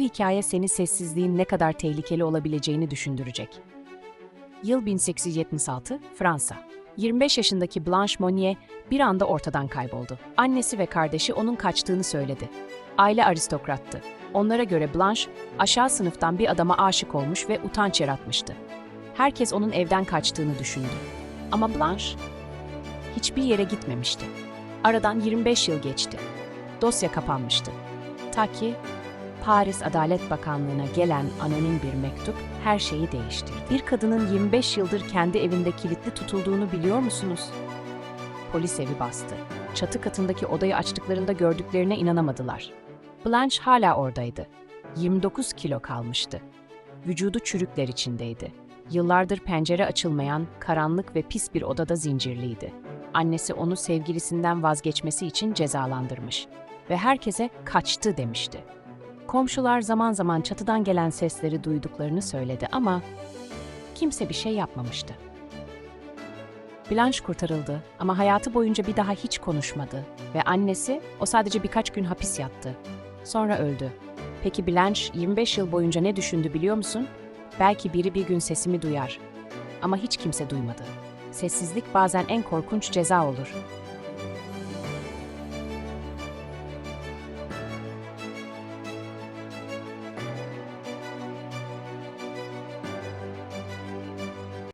Bu hikaye seni sessizliğin ne kadar tehlikeli olabileceğini düşündürecek. Yıl 1876, Fransa. 25 yaşındaki Blanche Monnier bir anda ortadan kayboldu. Annesi ve kardeşi onun kaçtığını söyledi. Aile aristokrattı. Onlara göre Blanche, aşağı sınıftan bir adama aşık olmuş ve utanç yaratmıştı. Herkes onun evden kaçtığını düşündü. Ama Blanche hiçbir yere gitmemişti. Aradan 25 yıl geçti. Dosya kapanmıştı. Ta ki Paris Adalet Bakanlığı'na gelen anonim bir mektup her şeyi değiştirdi. Bir kadının 25 yıldır kendi evinde kilitli tutulduğunu biliyor musunuz? Polis evi bastı. Çatı katındaki odayı açtıklarında gördüklerine inanamadılar. Blanche hala oradaydı. 29 kilo kalmıştı. Vücudu çürükler içindeydi. Yıllardır pencere açılmayan, karanlık ve pis bir odada zincirliydi. Annesi onu sevgilisinden vazgeçmesi için cezalandırmış ve herkese kaçtı demişti. Komşular zaman zaman çatıdan gelen sesleri duyduklarını söyledi ama kimse bir şey yapmamıştı. Blanche kurtarıldı ama hayatı boyunca bir daha hiç konuşmadı ve annesi o sadece birkaç gün hapis yattı. Sonra öldü. Peki Blanche 25 yıl boyunca ne düşündü biliyor musun? Belki biri bir gün sesimi duyar. Ama hiç kimse duymadı. Sessizlik bazen en korkunç ceza olur.